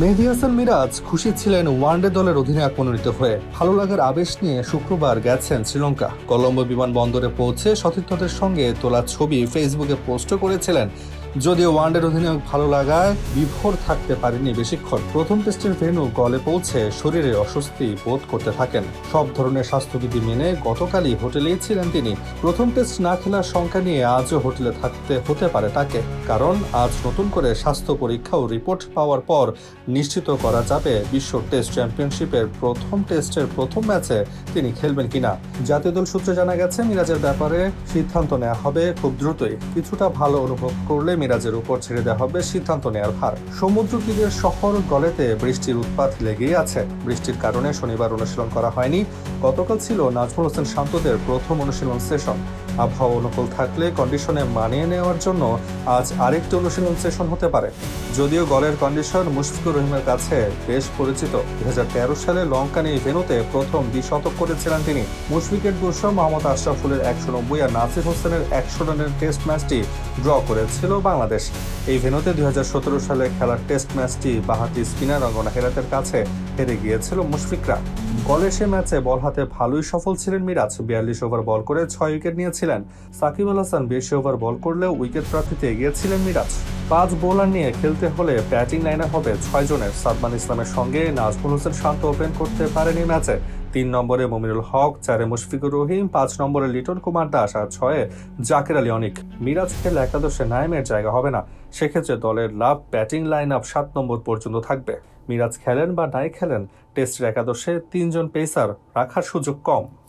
মেহেদি হাসান মিরাজ খুশি ছিলেন ওয়ানডে দলের অধিনায়ক মনোনীত হয়ে। ভালো লাগার আবেশ নিয়ে শুক্রবার গেছেন শ্রীলঙ্কা। কলম্বো বিমানবন্দরে পৌঁছে সতীর্থদের সঙ্গে তোলা ছবি ফেসবুকে পোস্ট করেছিলেন যদিও ওয়ানডের অধিনায়ক ভালো লাগায় বিভোর থাকতে পারেনি বেশিক্ষণ। প্রথম টেস্টের ভেন্যু গলে পৌঁছে শরীরে অস্বস্তি বোধ করতে থাকেন। সব ধরনের স্বাস্থ্যবিধি মেনে গতকালই হোটেলেই ছিলেন তিনি। প্রথম টেস্ট না খেলার সংখ্যা নিয়ে আজও হোটেলে থাকতে হতে পারে তাকে, কারণ আজ নতুন করে স্বাস্থ্য পরীক্ষা ও রিপোর্ট পাওয়ার পর নিশ্চিত করা যাবে বিশ্ব টেস্ট চ্যাম্পিয়নশিপের প্রথম টেস্টের প্রথম ম্যাচে তিনি খেলবেন কিনা। জাতীয় দল সূত্রে জানা গেছে, মিরাজের ব্যাপারে সিদ্ধান্ত নেওয়া হবে খুব দ্রুতই। কিছুটা ভালো অনুভব করলে মিরাজের উপর ছেড়ে দেওয়া হবে সিদ্ধান্ত নেওয়ার ভার। সমুদ্র তীরের শহর গলেতে বৃষ্টির উৎপাত লেগেই আছে। বৃষ্টির কারণে শনিবার অনুশীলন করা হয়নি। গতকাল ছিল নাজমুল হোসেন শান্তদের প্রথম অনুশীলন সেশন। আবহাওয়া অনুকূল থাকলে কন্ডিশনে মানিয়ে নেওয়ার জন্য আজ আরেকটি অনুশীলন সেশন হতে পারে। যদিও গলের কন্ডিশন মুশফিকুর রহিমের কাছে বেশ পরিচিত। দুই হাজার তেরো সালে লঙ্কান এই ভেনুতে প্রথম দ্বিশতক করেছিলেন তিনি। মুশফিকের দুশো মোহাম্মদ আশরাফুলের একশো নব্বই আর নাসির হোসেনের একশো রানের টেস্ট ম্যাচটি ড্র করেছিল বাংলাদেশ। এই ভেনুতে দুই হাজার সতেরো সালে খেলার টেস্ট ম্যাচটি বাহাতি স্পিনার অঙ্গনা হেরাতের কাছে হেরে গিয়েছিল মুশফিকরা। গলে সে ম্যাচে বল হাতে ভালোই সফল ছিলেন মিরাজ। বিয়াল্লিশ ওভার বল করে ছয় উইকেট নিয়েছিলেন। সাকিব আল হাসান বেশি ওভার বল করলেও উইকেট প্রাপ্তিতে এগিয়েছিলেন মিরাজ। পাঁচ বোলার নিয়ে খেলতে হলে ব্যাটিং লাইনে হবে ছয় জনের। সাদমান ইসলামের সঙ্গে নাজমুল হোসেন শান্ত ওপেন করতে পারেনি ম্যাচে। তিন নম্বরে মমিনুল হক, চারে মুশফিকুর রহিম, পাঁচ নম্বরে লিটন কুমার দাস আর ছয়ে জাকির আলী অনিক। মিরাজ খেলে একাদশে নাইমের জায়গা হবে না। সেক্ষেত্রে দলের লাভ ব্যাটিং লাইন আপ সাত নম্বর পর্যন্ত থাকবে। মিরাজ খেলেন বা নাই খেলেন টেস্টের একাদশে তিনজন পেসার রাখার সুযোগ কম।